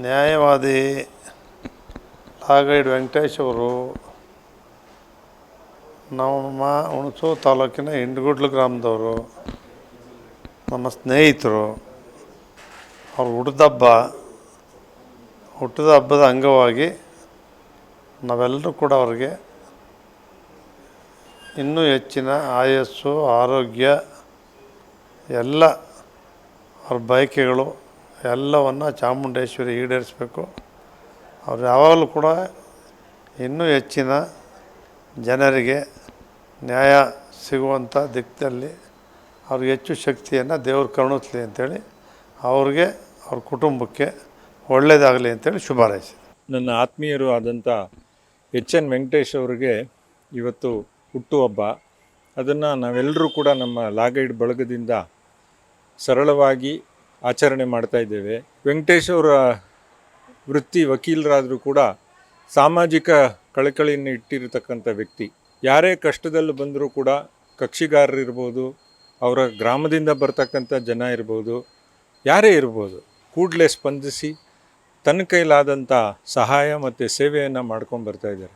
ನ್ಯಾಯವಾದಿ ಲಾಗೈಡ್ ವೆಂಕಟೇಶ್ ಅವರು ನಮ್ಮ ಹುಣಸೂರು ತಾಲೂಕಿನ ಹಿಂಡ್ಗುಡ್ಲು ಗ್ರಾಮದವರು, ನಮ್ಮ ಸ್ನೇಹಿತರು, ಅವ್ರ ಹುಟ್ಟಿದಬ್ಬ ಹುಟ್ಟಿದ ಹಬ್ಬದ ಅಂಗವಾಗಿ ನಾವೆಲ್ಲರೂ ಕೂಡ ಅವ್ರಿಗೆ ಇನ್ನೂ ಹೆಚ್ಚಿನ ಆಯಸ್ಸು, ಆರೋಗ್ಯ ಎಲ್ಲ ಅವ್ರ ಬಯಕೆಗಳು ಎಲ್ಲವನ್ನು ಚಾಮುಂಡೇಶ್ವರಿ ಈಡೇರಿಸಬೇಕು. ಅವ್ರು ಯಾವಾಗಲೂ ಕೂಡ ಇನ್ನೂ ಹೆಚ್ಚಿನ ಜನರಿಗೆ ನ್ಯಾಯ ಸಿಗುವಂಥ ದಿಕ್ಕಲ್ಲಿ ಅವ್ರಿಗೆ ಹೆಚ್ಚು ಶಕ್ತಿಯನ್ನು ದೇವ್ರು ಕರುಣಿಸ್ಲಿ ಅಂಥೇಳಿ ಅವ್ರಿಗೆ ಅವ್ರ ಕುಟುಂಬಕ್ಕೆ ಒಳ್ಳೆಯದಾಗಲಿ ಅಂತೇಳಿ ಶುಭಾರೈಸಿ. ನನ್ನ ಆತ್ಮೀಯರು ಆದಂಥ ಎಚ್ ಎನ್ ವೆಂಕಟೇಶ್ ಅವರಿಗೆ ಇವತ್ತು ಹುಟ್ಟುಹಬ್ಬ ಅದನ್ನು ನಾವೆಲ್ಲರೂ ಕೂಡ ನಮ್ಮ ಲಾಗೈಡ್ ಬಳಗದಿಂದ ಸರಳವಾಗಿ ಆಚರಣೆ ಮಾಡ್ತಾ ಇದ್ದೇವೆ. ವೆಂಕಟೇಶ್ ಅವರ ವೃತ್ತಿ ವಕೀಲರಾದರೂ ಕೂಡ ಸಾಮಾಜಿಕ ಕಳಕಳಿಯನ್ನು ಇಟ್ಟಿರತಕ್ಕಂಥ ವ್ಯಕ್ತಿ. ಯಾರೇ ಕಷ್ಟದಲ್ಲಿ ಬಂದರೂ ಕೂಡ ಕಕ್ಷಿಗಾರರಿರ್ಬೋದು ಅವರ ಗ್ರಾಮದಿಂದ ಬರ್ತಕ್ಕಂಥ ಜನ ಇರ್ಬೋದು, ಯಾರೇ ಇರ್ಬೋದು, ಕೂಡಲೇ ಸ್ಪಂದಿಸಿ ತನ್ನ ಕೈಲಾದಂಥ ಸಹಾಯ ಮತ್ತು ಸೇವೆಯನ್ನು ಮಾಡ್ಕೊಂಡು ಬರ್ತಾ ಇದ್ದಾರೆ.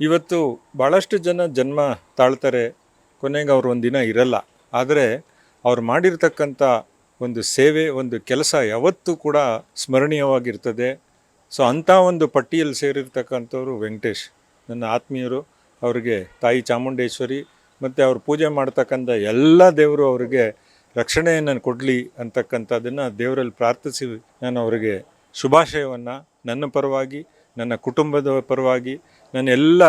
ಇವತ್ತು ಭಾಳಷ್ಟು ಜನ ಜನ್ಮ ತಾಳ್ತಾರೆ. ಕೊನೆಗೆ ಅವ್ರು ಒಂದಿನ ಇರಲ್ಲ. ಆದರೆ ಅವ್ರು ಮಾಡಿರ್ತಕ್ಕಂಥ ಒಂದು ಸೇವೆ, ಒಂದು ಕೆಲಸ ಯಾವತ್ತೂ ಕೂಡ ಸ್ಮರಣೀಯವಾಗಿರ್ತದೆ. ಸೊ ಅಂಥ ಒಂದು ಪಟ್ಟಿಯಲ್ಲಿ ಸೇರಿರ್ತಕ್ಕಂಥವ್ರು ವೆಂಕಟೇಶ್. ನನ್ನ ಆತ್ಮೀಯರು, ಅವರಿಗೆ ತಾಯಿ ಚಾಮುಂಡೇಶ್ವರಿ ಮತ್ತು ಅವ್ರು ಪೂಜೆ ಮಾಡ್ತಕ್ಕಂಥ ಎಲ್ಲ ದೇವರು ಅವರಿಗೆ ರಕ್ಷಣೆಯನ್ನು ಕೊಡಲಿ ಅಂತಕ್ಕಂಥದ್ದನ್ನು ದೇವರಲ್ಲಿ ಪ್ರಾರ್ಥಿಸಿ ನಾನು ಅವರಿಗೆ ಶುಭಾಶಯವನ್ನು. ನನ್ನ ಪರವಾಗಿ, ನನ್ನ ಕುಟುಂಬದ ಪರವಾಗಿ, ನನ್ನ ಎಲ್ಲ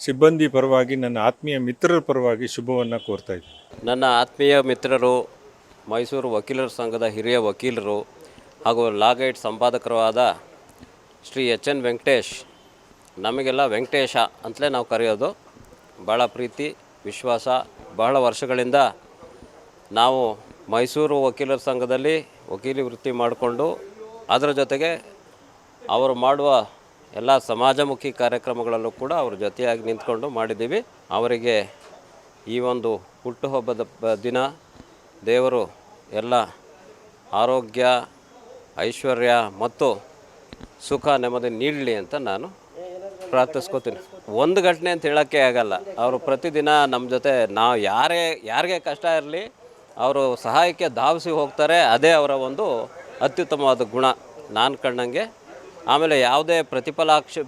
ಸಿಬ್ಬಂದಿ ಪರವಾಗಿ, ನನ್ನ ಆತ್ಮೀಯ ಮಿತ್ರರ ಪರವಾಗಿ ಶುಭವನ್ನು ಕೋರ್ತಾ ಇದ್ದೀನಿ. ನನ್ನ ಆತ್ಮೀಯ ಮಿತ್ರರು ಮೈಸೂರು ವಕೀಲರ ಸಂಘದ ಹಿರಿಯ ವಕೀಲರು ಹಾಗೂ ಲಾಗೈಟ್ ಸಂಪಾದಕರಾದ ಶ್ರೀ ಎಚ್ ಎನ್ ವೆಂಕಟೇಶ್. ನಮಗೆಲ್ಲ ವೆಂಕಟೇಶ ಅಂತಲೇ ನಾವು ಕರೆಯೋದು. ಭಾಳ ಪ್ರೀತಿ, ವಿಶ್ವಾಸ, ಬಹಳ ವರ್ಷಗಳಿಂದ ನಾವು ಮೈಸೂರು ವಕೀಲರ ಸಂಘದಲ್ಲಿ ವಕೀಲಿ ವೃತ್ತಿ ಮಾಡಿಕೊಂಡು ಅದರ ಜೊತೆಗೆ ಅವರು ಮಾಡುವ ಎಲ್ಲ ಸಮಾಜಮುಖಿ ಕಾರ್ಯಕ್ರಮಗಳಲ್ಲೂ ಕೂಡ ಅವ್ರ ಜೊತೆಯಾಗಿ ನಿಂತ್ಕೊಂಡು ಮಾಡಿದ್ದೀವಿ. ಅವರಿಗೆ ಈ ಒಂದು ಹುಟ್ಟುಹಬ್ಬದ ದಿನ ದೇವರು ಎಲ್ಲ ಆರೋಗ್ಯ, ಐಶ್ವರ್ಯ ಮತ್ತು ಸುಖ ನೆಮ್ಮದಿ ನೀಡಲಿ ಅಂತ ನಾನು ಪ್ರಾರ್ಥಿಸ್ಕೋತೀನಿ. ಒಂದು ಘಟನೆ ಅಂತ ಹೇಳೋಕ್ಕೆ ಆಗಲ್ಲ. ಅವರು ಪ್ರತಿದಿನ ನಮ್ಮ ಜೊತೆ ನಾವು ಯಾರೇ, ಯಾರಿಗೆ ಕಷ್ಟ ಇರಲಿ, ಅವರು ಸಹಾಯಕ್ಕೆ ಧಾವಿಸಿ ಹೋಗ್ತಾರೆ, ಅದೇ ಅವರ ಒಂದು ಅತ್ಯುತ್ತಮವಾದ ಗುಣ ನಾನು ಕಂಡಂಗೆ. ಆಮೇಲೆ ಯಾವುದೇ ಪ್ರತಿಫಲಾಕ್ಷ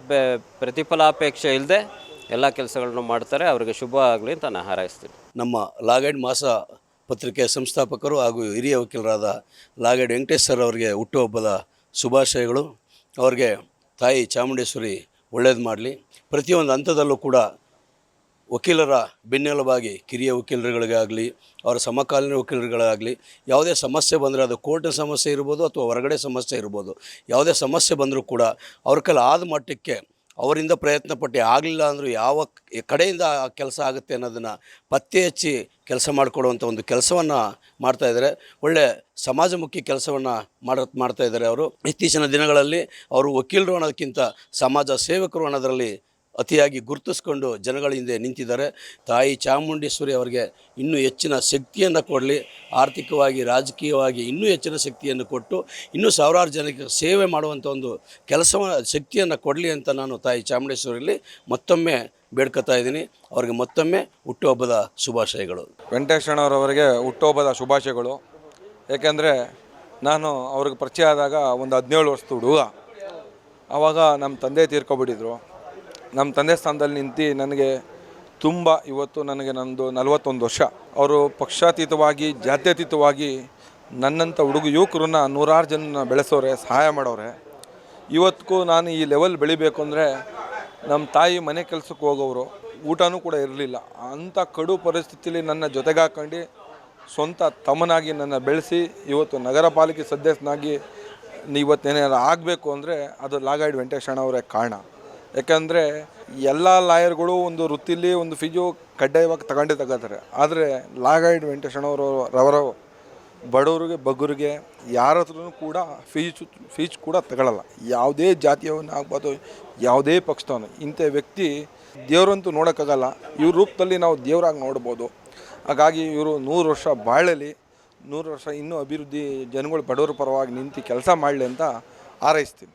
ಪ್ರತಿಫಲಾಪೇಕ್ಷೆ ಇಲ್ಲದೆ ಎಲ್ಲ ಕೆಲಸಗಳನ್ನು ಮಾಡ್ತಾರೆ. ಅವರಿಗೆ ಶುಭ ಆಗಲಿ ಅಂತ ನಾನು ಹಾರೈಸ್ತೀನಿ. ನಮ್ಮ ಲಾಗೇಡ್ ಮಾಸ ಪತ್ರಿಕೆಯ ಸಂಸ್ಥಾಪಕರು ಹಾಗೂ ಹಿರಿಯ ವಕೀಲರಾದ ಲಾಗಡ್ ವೆಂಕಟೇಶ್ ಸರ್ ಅವರಿಗೆ ಹುಟ್ಟುಹಬ್ಬದ ಶುಭಾಶಯಗಳು. ಅವರಿಗೆ ತಾಯಿ ಚಾಮುಂಡೇಶ್ವರಿ ಒಳ್ಳೇದು ಮಾಡಲಿ. ಪ್ರತಿಯೊಂದು ಹಂತದಲ್ಲೂ ಕೂಡ ವಕೀಲರ ಬೆನ್ನೆಲುಬಾಗಿ ಕಿರಿಯ ವಕೀಲರುಗಳಿಗಾಗಲಿ, ಅವರ ಸಮಕಾಲೀನ ವಕೀಲರುಗಳಾಗಲಿ, ಯಾವುದೇ ಸಮಸ್ಯೆ ಬಂದರೆ ಅದು ಕೋರ್ಟಿನ ಸಮಸ್ಯೆ ಇರ್ಬೋದು ಅಥವಾ ಹೊರಗಡೆ ಸಮಸ್ಯೆ ಇರ್ಬೋದು, ಯಾವುದೇ ಸಮಸ್ಯೆ ಬಂದರೂ ಕೂಡ ಅವ್ರ ಕೈಲಿ ಆದ ಮಟ್ಟಕ್ಕೆ ಅವರಿಂದ ಪ್ರಯತ್ನ ಪಟ್ಟು ಆಗಲಿಲ್ಲ ಅಂದರೂ ಯಾವ ಕಡೆಯಿಂದ ಆ ಕೆಲಸ ಆಗುತ್ತೆ ಅನ್ನೋದನ್ನು ಪತ್ತೆ ಹಚ್ಚಿ ಕೆಲಸ ಮಾಡಿಕೊಡುವಂಥ ಒಂದು ಕೆಲಸವನ್ನು ಮಾಡ್ತಾ ಇದ್ದಾರೆ. ಒಳ್ಳೆ ಸಮಾಜಮುಖಿ ಕೆಲಸವನ್ನು ಮಾಡ, ಮಾಡ್ತಾ ಇದ್ದಾರೆ ಅವರು. ಇತ್ತೀಚಿನ ದಿನಗಳಲ್ಲಿ ಅವರು ವಕೀಲರು ಅನ್ನೋದಕ್ಕಿಂತ ಸಮಾಜ ಸೇವಕರು ಅನ್ನೋದರಲ್ಲಿ ಅತಿಯಾಗಿ ಗುರುತಿಸ್ಕೊಂಡು ಜನಗಳ ಹಿಂದೆ ನಿಂತಿದ್ದಾರೆ. ತಾಯಿ ಚಾಮುಂಡೇಶ್ವರಿ ಅವರಿಗೆ ಇನ್ನೂ ಹೆಚ್ಚಿನ ಶಕ್ತಿಯನ್ನು ಕೊಡಲಿ. ಆರ್ಥಿಕವಾಗಿ, ರಾಜಕೀಯವಾಗಿ ಇನ್ನೂ ಹೆಚ್ಚಿನ ಶಕ್ತಿಯನ್ನು ಕೊಟ್ಟು, ಇನ್ನೂ ಸಾವಿರಾರು ಜನಕ್ಕೆ ಸೇವೆ ಮಾಡುವಂಥ ಒಂದು ಕೆಲಸವನ್ನು ಶಕ್ತಿಯನ್ನು ಕೊಡಲಿ ಅಂತ ನಾನು ತಾಯಿ ಚಾಮುಂಡೇಶ್ವರಿಯಲ್ಲಿ ಮತ್ತೊಮ್ಮೆ ಬೇಡ್ಕೊತಾ ಇದ್ದೀನಿ. ಅವರಿಗೆ ಮತ್ತೊಮ್ಮೆ ಹುಟ್ಟುಹಬ್ಬದ ಶುಭಾಶಯಗಳು. ವೆಂಕಟೇಶಣ್ಣವರವರಿಗೆ ಹುಟ್ಟುಹಬ್ಬದ ಶುಭಾಶಯಗಳು. ಏಕೆಂದರೆ ನಾನು ಅವ್ರಿಗೆ ಪರಿಚಯ ಆದಾಗ ಒಂದು ಹದಿನೇಳು ವರ್ಷದ ಹುಡುಗ. ಆವಾಗ ನಮ್ಮ ತಂದೆ ತೀರ್ಕೊಬಿಟ್ಟಿದ್ರು. ನಮ್ಮ ತಂದೆ ಸ್ಥಾನದಲ್ಲಿ ನಿಂತು ನನಗೆ ತುಂಬ ಇವತ್ತು ನನಗೆ ನಂದು ನಲವತ್ತೊಂದು ವರ್ಷ. ಅವರು ಪಕ್ಷಾತೀತವಾಗಿ, ಜಾತ್ಯತೀತವಾಗಿ ನನ್ನಂಥ ಹುಡುಗ ಯುವಕರನ್ನ ನೂರಾರು ಜನ ಬೆಳೆಸೋರೆ, ಸಹಾಯ ಮಾಡೋರೆ. ಇವತ್ತಿಗೂ ನಾನು ಈ ಲೆವೆಲ್ ಬೆಳಿಬೇಕು ಅಂದರೆ ನಮ್ಮ ತಾಯಿ ಮನೆ ಕೆಲಸಕ್ಕೆ ಹೋಗೋರು ಊಟನೂ ಕೂಡ ಇರಲಿಲ್ಲ. ಅಂಥ ಕಡು ಪರಿಸ್ಥಿತಿಲಿ ನನ್ನ ಜೊತೆಗಾಕೊಂಡು ಸ್ವಂತ ತಮ್ಮನಾಗಿ ನನ್ನ ಬೆಳೆಸಿ ಇವತ್ತು ನಗರ ಪಾಲಿಕೆ ಸದಸ್ಯನಾಗಿ ಇವತ್ತೇನಾರು ಆಗಬೇಕು ಅಂದರೆ ಅದು ಲಾಗಾಯ್ಡ್ ವೆಂಕಟೇಶಣ್ಣ ಅವರೇ ಕಾರಣ. ಯಾಕಂದರೆ ಎಲ್ಲ ಲಾಯರ್ಗಳು ಒಂದು ವೃತ್ತಿಲಿ ಒಂದು ಫೀಜು ಕಡ್ಡಾಯವಾಗಿ ತಗೊಂಡೇ ತಗೋತಾರೆ ಆದರೆ ಲಾಗಾಯ್ಡ್ ವೆಂಕಟೇಶಣ್ಣವರು ರವರ ಬಡವರಿಗೆ, ಬಗ್ಗರಿಗೆ ಯಾರ ಹತ್ರನೂ ಕೂಡ ಫೀಜು ಫೀಜ್ ಕೂಡ ತಗೊಳ್ಳಲ್ಲ ಯಾವುದೇ ಜಾತಿಯವನ್ನ ಆಗ್ಬೋದು ಯಾವುದೇ ಪಕ್ಷದವನು. ಇಂಥ ವ್ಯಕ್ತಿ ದೇವರಂತೂ ನೋಡೋಕ್ಕಾಗಲ್ಲ. ಇವ್ರ ರೂಪದಲ್ಲಿ ನಾವು ದೇವರಾಗಿ ನೋಡ್ಬೋದು. ಹಾಗಾಗಿ ಇವರು ನೂರು ವರ್ಷ ಬಾಳಲಿ, ನೂರು ವರ್ಷ ಇನ್ನೂ ಅಭಿವೃದ್ಧಿ ಜನಗಳು ಬಡವರ ಪರವಾಗಿ ನಿಂತು ಕೆಲಸ ಮಾಡಲಿ ಅಂತ ಹಾರೈಸ್ತೀನಿ.